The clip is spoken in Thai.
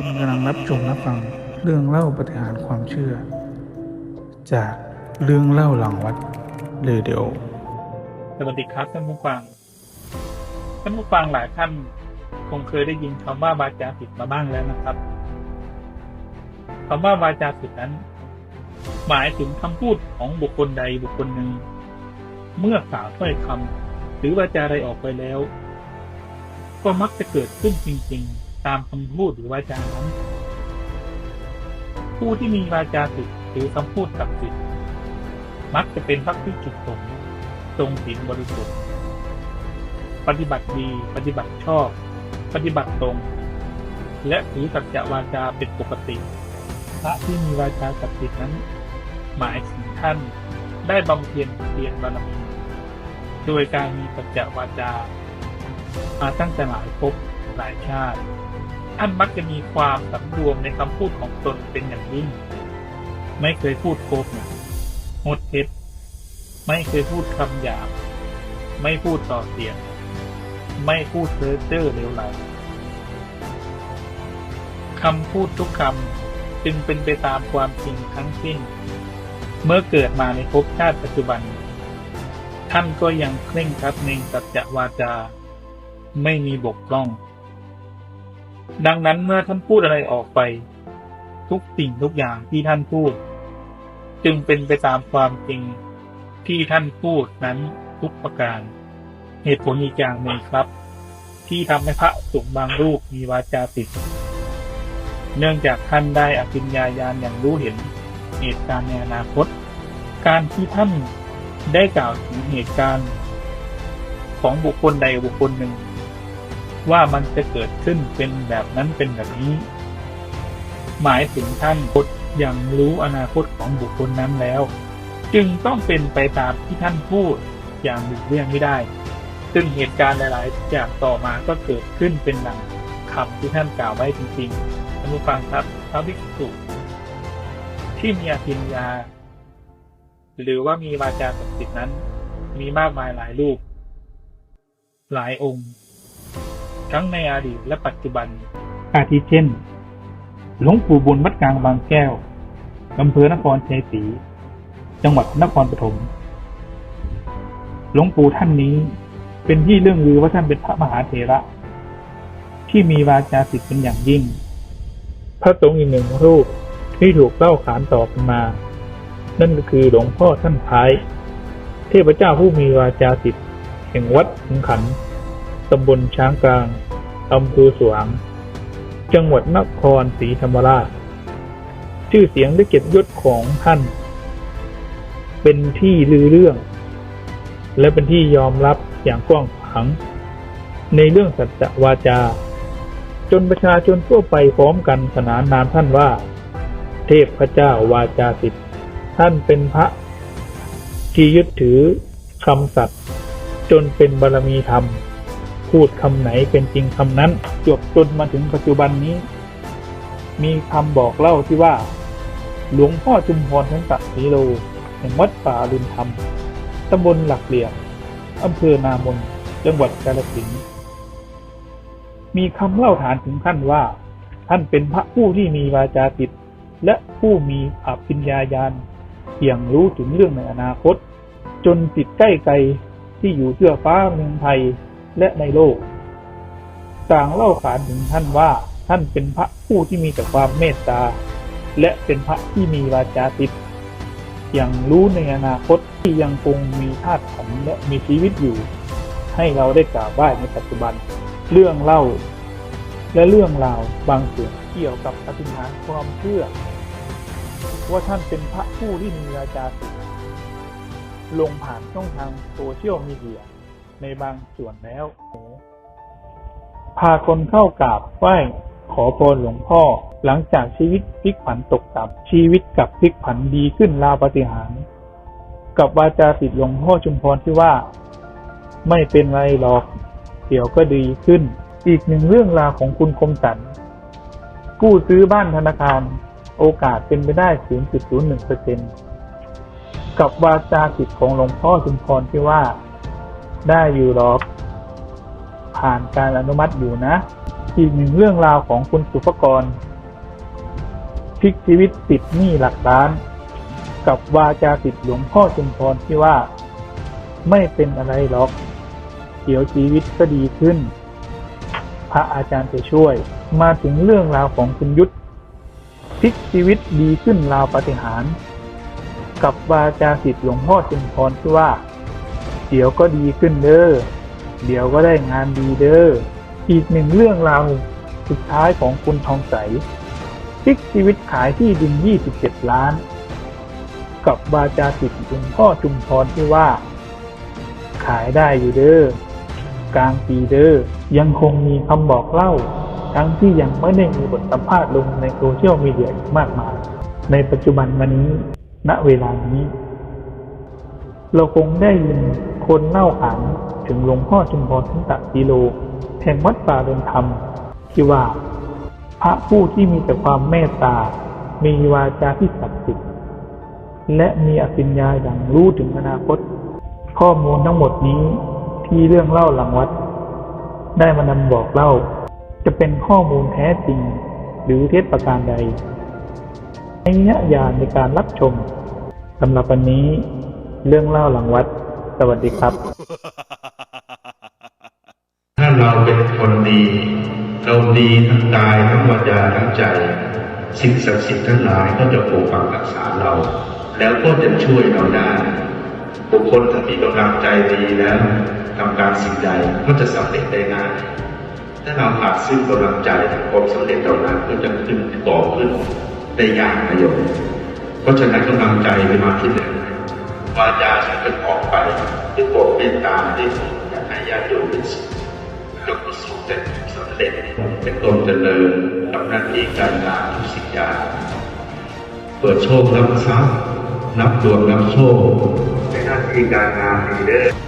คุณกำลังรับชมรับฟังเรื่องเล่าปฏิหารความเชื่อ จากเรื่องเล่าหลังวัดเรดิโอสวัสดีครับท่านผู้ฟังท่านผู้ฟังหลายท่านคงเคยได้ยินคำว่าวาจาผิดมาบ้างแล้วนะครับคำว่าวาจาผิดนั้น หมายถึงคำพูดของบุคคลใดบุคคลหนึ่ง เมื่อกล่าวถ้อยคำหรือวาจาใดออกไปแล้ว ก็มักจะเกิดขึ้นจริง ๆ ตามคำพูดหรือวาจานั้น ผู้ที่มีวาจาผิดหรือคำพูดกับผิดมักจะเป็นพระพิจุสงทรงศีลบริสุทธิ์ ปฏิบัติดี ปฏิบัติชอบ ปฏิบัติตรง และถือสัจจวาจาเป็นปกติ พระที่มีวาจาศักดิ์สิทธิ์นั้น หมายถึงท่านได้บำเพ็ญเพียรบารมี โดยการมีสัจจวาจา มาตั้งแต่หลายภพหลายชาติ ท่านมักจะมีความสำรวมในคำพูดของตนเป็นอย่างยิ่ง ไม่เคยพูดโกหกหดเท็จ ไม่เคยพูดคำหยาบ ไม่พูดต่อเสียง ไม่พูดเพ้อเจ้อเลวไหลคำพูดทุกคำจึงเป็นไปตามความจริงทั้งสิ้น เมื่อเกิดมาในภพชาติปัจจุบัน ท่านก็ยังเคร่งครัดในสัจจวาจา ไม่มีบกพร่อง ดังนั้นเมื่อท่านพูดอะไรออกไป ทุกสิ่งทุกอย่างที่ท่านพูด จึงเป็นไปตามความจริงที่ท่านพูดนั้นทุกประการ เหตุผลอีกอย่างหนึ่งครับ ที่ทำให้พระสงฆ์บางรูปมีวาจาติดเนื่องจากท่านได้อภิญญาญาณอย่างรู้เห็นเหตุการณ์ในอนาคต การที่ท่านได้กล่าวถึงเหตุการณ์ ของบุคคลใดบุคคลหนึ่ง ว่ามันจะเกิดขึ้นเป็นแบบนั้นเป็นแบบนี้ หมายถึงท่านพดอย่างรู้อนาคตของบุคคลนั้นแล้ว จึงต้องเป็นไปตามที่ท่านพูดอย่างหลีกเลี่ยงไม่ได้ ซึ่งเหตุการณ์หลาย ๆ อย่างต่อมาก็เกิดขึ้นเป็นดังคำที่ท่านกล่าวไว้จริงๆท่านผู้ฟังครับพระภิกษุที่มีอภิญญา หรือว่ามีวาจาศักดิ์สิทธิ์นั้น มีมากมายหลายรูป หลายองค์ ทั้งในอดีตและปัจจุบัน อาทิเช่น หลวงปู่บุญวัดกลางบางแก้วอำเภอนครชัยศรี จังหวัดนครปฐม หลวงปู่ท่านนี้เป็นที่เรื่องลือว่าท่านเป็นพระมหาเถระ ที่มีวาจาสิทธิ์เป็นอย่างยิ่ง พระสงฆ์อีกหนึ่งรูปที่ถูกเล่าขานต่อกันมา นั่นก็คือหลวงพ่อท่านท้าย เทพเจ้าผู้มีวาจาสิทธิ์แห่งวัดขุนขันธ์ ตำบลช้างกลาง อำเภอสวาง จังหวัดนครศรีธรรมราช ชื่อเสียงและเกียรติยศของท่าน เป็นที่ลือเรื่อง และเป็นที่ยอมรับอย่างกว้างขวางในเรื่องสัจวาจา จนประชาชนทั่วไปพร้อมกันขนานนามท่านว่า เทพพระเจ้าวาจาสิทธิ์ท่านเป็นพระ ที่ยึดถือคำสัตย์จนเป็นบารมีธรรม พูดคำไหนเป็นจริงคำนั้น จบจนมาถึงปัจจุบันนี้ มีคำบอกเล่าที่ว่า หลวงพ่อจุมพรทั้งตักสีโลแห่งวัดป่าลุนธรรมตำบลหลักเหลี่ยมอำเภอนามน จังหวัดกาฬสินธุ์มีคำเล่าฐานถึงท่านว่า ท่านเป็นพระผู้ที่มีวาจาติด และผู้มีอภิญญาญาณอย่างรู้ถึงเรื่องในอนาคต จนติดใกล้ไกลที่อยู่เสื้อฟ้าเมืองไทย และในโลก ต่างเล่าขานถึงท่านว่าท่านเป็นพระผู้ที่มีแต่ความเมตตา และเป็นพระที่มีวาจาติดอย่างรู้ในอนาคตที่ยังคงมีธาตุขันและมีชีวิตอยู่ ให้เราได้กราบไหว้ในปัจจุบัน เรื่องเล่า และเรื่องราวบางส่วนเกี่ยวกับปฏิหารความเชื่อ ว่าท่านเป็นพระผู้ที่มีวาจาสิทธิ์ลงผ่านช่องทางโซเชียลมีเดีย ในบางส่วนแล้ว พาคนเข้ากราบไหว้ขอพรหลวงพ่อ หลังจากชีวิตพลิกผันตกต่ำชีวิตกลับพลิกผันดีขึ้นราวปฏิหาร กับวาจาติดหลวงพ่อชุมพรที่ว่า ไม่เป็นไรหรอก เดี๋ยวก็ดีขึ้น อีกหนึ่งเรื่องราวของคุณคมสันกู้ซื้อบ้านธนาคาร โอกาสเป็นไปได้ 0.01%กับวาจาติดของหลวงพ่อชุมพรที่ว่า ได้อยู่หรอก ผ่านการอนุมัติอยู่นะ อีกหนึ่งเรื่องราวของคุณสุภกรพลิกชีวิตติดหนี้หลักล้าน กับวาจาติดหลวงพ่อชุมพรที่ว่า ไม่เป็นอะไรหรอก เดี๋ยวชีวิตก็ดีขึ้น พระอาจารย์จะช่วย มาถึงเรื่องราวของคุณยุทธพลิกชีวิตดีขึ้นราวปฏิหาร กับวาจาสิทธิ์หลวงพ่อชุมพรที่ว่า เดี๋ยวก็ดีขึ้นเด้อ เดี๋ยวก็ได้งานดีเด้อ อีกหนึ่งเรื่องราวสุดท้ายของคุณทองใสพลิกชีวิตขายที่ดิน 27 ล้าน กับวาจาสิทธิ์หลวงพ่อชุมพรที่ว่า ขายได้อยู่เด้อ กลางปีเด้อ ยังคงมีคำบอกเล่า ทั้งที่ยังไม่ได้มีบทสัมภาษณ์ลงในโซเชียลมีเดียมากมาย ในปัจจุบันวันนี้ ณ เวลานี้ เราคงได้ยิน คนเล่าขานถึงหลวงพ่อจุมพรทันตะกิโล แห่งวัดป่าเรือนธรรม ที่ว่า พระผู้ที่มีแต่ความเมตตา มีวาจาที่ศักดิ์สิทธิ์และมีอภิญญาอย่างรู้ถึงอนาคต ข้อมูลทั้งหมดนี้ที่เรื่องเล่าหลังวัด ได้มานำบอกเล่า จะเป็นข้อมูลแท้จริง หรือเท็จประการใดในยะยาในการรับชมสำหรับวันนี้เรื่องเล่าหลังวัด สวัสดีครับ ถ้าเราเป็นคนดี เราดีทั้งกายทั้งวาจาทั้งใจ สิ่งศักดิ์สิทธิ์ทั้งหลายก็จะปกปักรักษาเรา แล้วก็จะช่วยเราได้ บุคคลถ้ามีกำลังใจดีแล้วทำการสิ่งใดก็จะสำเร็จได้ง่ายถ้าเราขาดซึ่งกำลังใจความสำเร็จเหล่านั้นก็จะขึ้นก่อขึ้นได้ยากประโยชน์เพราะฉะนั้นกำลังใจไปมาที่หนึ่ง วาจาฉันเป็นออกไปด้วยความเมตตาด้วยอยากให้ญาติโยมเป็นสุขยกประสบแต่สำเร็จเป็นตนเจริญกับหน้าที่การงานทุกสิ่งอย่างเปิดโชครับทรัพย์นับดวงนับโชคในหน้าที่การงานดีเด้อ